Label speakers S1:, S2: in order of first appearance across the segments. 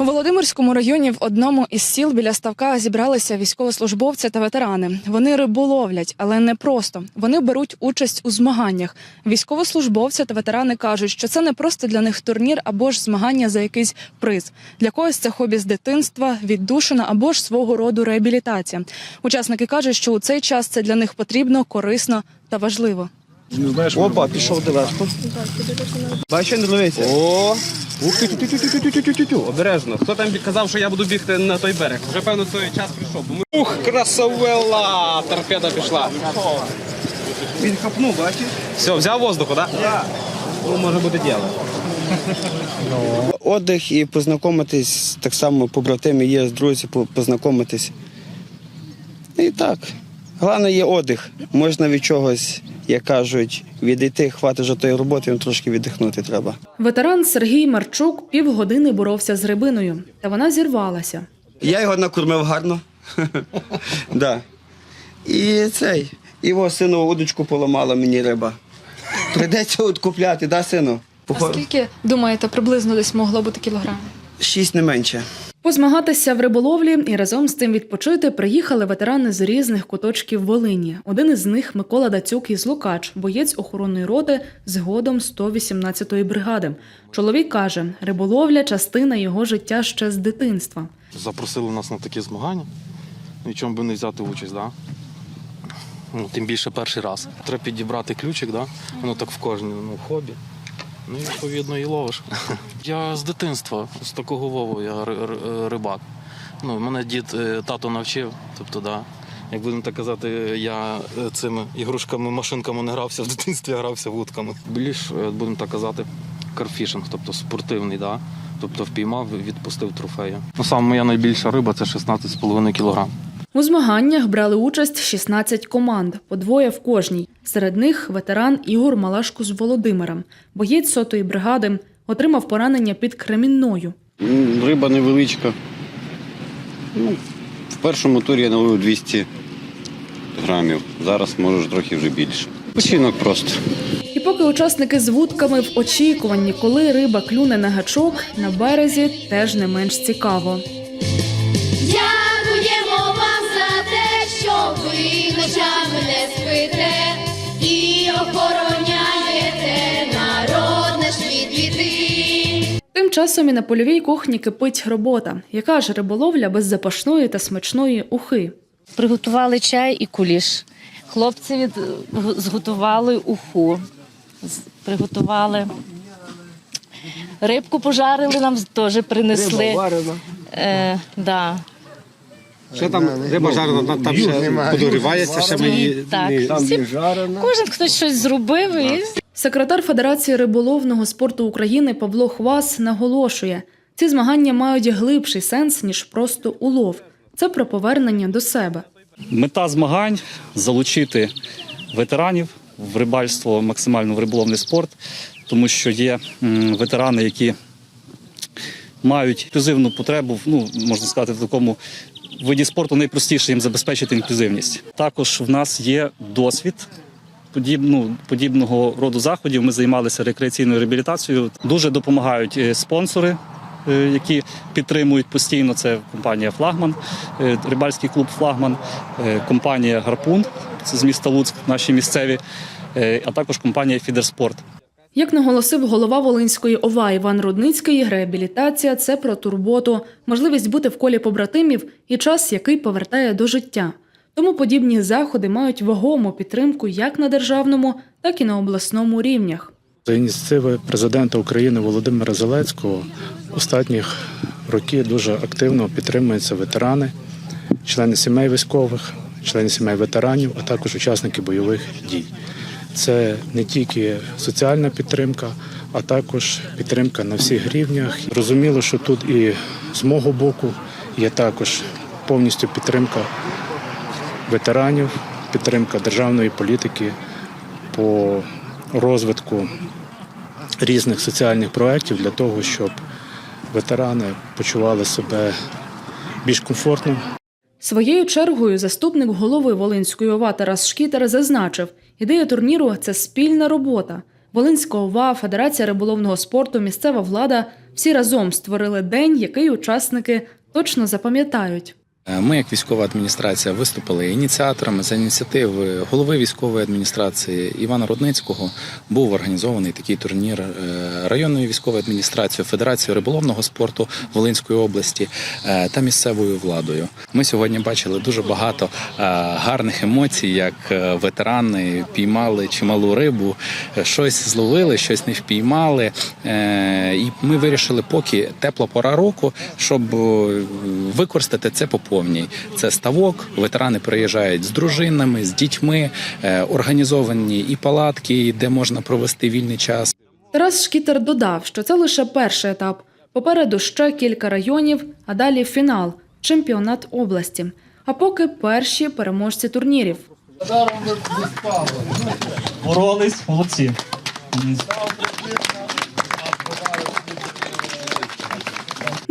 S1: У Володимирському районі в одному із сіл біля ставка зібралися військовослужбовці та ветерани. Вони риболовлять, але не просто. Вони беруть участь у змаганнях. Військовослужбовці та ветерани кажуть, що це не просто для них турнір або ж змагання за якийсь приз. Для когось це хобі з дитинства, віддушина або ж свого роду реабілітація. Учасники кажуть, що у цей час це для них потрібно, корисно та важливо.
S2: Опа, пішов доверху. Бачиш, не ловиться. О! Ух ти, тю тю тю тю тю тю тю тю Обережно. Хто там казав, що я буду бігти на той берег? Вже певно той час прийшов. Ми- Ух, красавела! Торпеда пішла. Він хапнув, бачиш? Все, взяв воздуху, так? Так. Ну, може бути діло.
S3: Отдих і познайомитись, так само побратими є з друзі, познайомитись. І так. Головне є отдих. Можна від чогось, як кажуть, відійти, хватить вже тої роботи, їм трошки віддихнути треба.
S1: Ветеран Сергій Марчук півгодини боровся з рибиною, та вона зірвалася.
S3: Я його накормив гарно. да. І цей. Його сину удочку поламала мені риба. Прийдеться от купляти, да, сину? Похо-
S1: Скільки думаєте, приблизно десь могло бути кілограмів?
S3: Шість не менше.
S1: Позмагатися в риболовлі і разом з тим відпочити приїхали ветерани з різних куточків Волині. Один із них Микола Дацюк із Лукач, боєць охоронної роти згодом 118-ї бригади. Чоловік каже, риболовля частина його життя ще з дитинства.
S4: Запросили нас на такі змагання. І чому би не взяти участь, да? ну, тим більше перший раз. Треба підібрати ключик, да? воно так в кожному ну, хобі. Ну відповідно і ловиш. Я з дитинства, з такого Вову, я ри- ри- рибак. Ну, мене дід е, тато навчив. Тобто, да. Як будемо так казати, я е, цими ігрушками, машинками не грався в дитинстві, я грався вудками. Більш, е, будемо так казати, карфішинг, тобто спортивний, да? тобто впіймав, відпустив трофея. Ну, саме моя найбільша риба це 16,5 кг.
S1: У змаганнях брали участь 16 команд, по двоє в кожній. Серед них ветеран Ігор Малашко з Володимира. Боєць сотої бригади отримав поранення під Кремінною.
S5: Риба невеличка. Ну, в першому турі я наловив 200 грамів. Зараз може трохи вже більше. Починок просто.
S1: І поки учасники з вудками в очікуванні, коли риба клюне на гачок, на березі теж не менш цікаво. Часом і на польовій кухні кипить робота. Яка ж риболовля без запашної та смачної ухи?
S6: Приготували чай і куліш. Хлопці від... зготували уху, з- приготували. Рибку пожарили, нам теж принесли.
S2: варена.
S6: Е, да.
S2: Ще там риба жарена, там ще подогрівається, ще ми її
S6: Так,
S2: не-
S6: всі, кожен хтось щось зробив і
S1: Секретар Федерації риболовного спорту України Павло Хвас наголошує, ці змагання мають глибший сенс ніж просто улов. Це про повернення до себе.
S7: Мета змагань залучити ветеранів в рибальство, максимально в риболовний спорт, тому що є м, ветерани, які мають інклюзивну потребу, ну можна сказати, в такому виді спорту найпростіше їм забезпечити інклюзивність. Також в нас є досвід. Подібну, подібного роду заходів ми займалися рекреаційною реабілітацією. Дуже допомагають е, спонсори, е, які підтримують постійно. Це компанія Флагман, е, рибальський клуб Флагман, компанія Гарпун, це з міста Луцьк, наші місцеві, а також компанія Фідерспорт.
S1: Як наголосив голова Волинської ОВА Іван Рудницький, реабілітація це про турботу, можливість бути в колі побратимів і час, який повертає до життя. Тому подібні заходи мають вагому підтримку як на державному, так і на обласному рівнях.
S8: За ініціативи президента України Володимира Зеленського останніх років дуже активно підтримуються ветерани, члени сімей військових, члени сімей ветеранів, а також учасники бойових дій. Це не тільки соціальна підтримка, а також підтримка на всіх рівнях. Розуміло, що тут і з мого боку є також повністю підтримка ветеранів, підтримка державної політики по розвитку різних соціальних проєктів для того, щоб ветерани почували себе більш комфортно,
S1: Своєю чергою заступник голови Волинської ОВА Тарас Шкітер зазначив, ідея турніру це спільна робота. Волинська ОВА, Федерація риболовного спорту, місцева влада всі разом створили день, який учасники точно запам'ятають.
S9: Е, Ми, як військова адміністрація, виступили ініціаторами за ініціативи голови військової адміністрації Івана Рудницького. Був організований такий турнір е, районною військовою адміністрацією, Федерацією риболовного спорту Волинської області е, та місцевою владою. Ми сьогодні бачили дуже багато гарних емоцій, як ветерани піймали чималу рибу, щось зловили, щось не впіймали. І ми вирішили, поки тепла пора року, щоб використати це по повній. Це ставок. Ветерани приїжджають з дружинами, з дітьми, е, організовані і палатки, де можна провести вільний час.
S1: Тарас Шкітер додав, що це лише перший етап. Попереду ще кілька районів, а далі фінал чемпіонат області. А поки перші переможці турнірів.
S7: Боролись, молодці.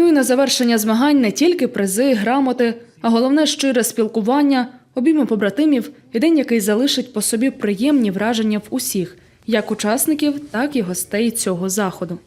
S1: Ну і на завершення змагань не тільки призи, грамоти, а головне щире спілкування, обійми побратимів і день, який залишить по собі приємні враження в усіх, як учасників, так і гостей цього заходу.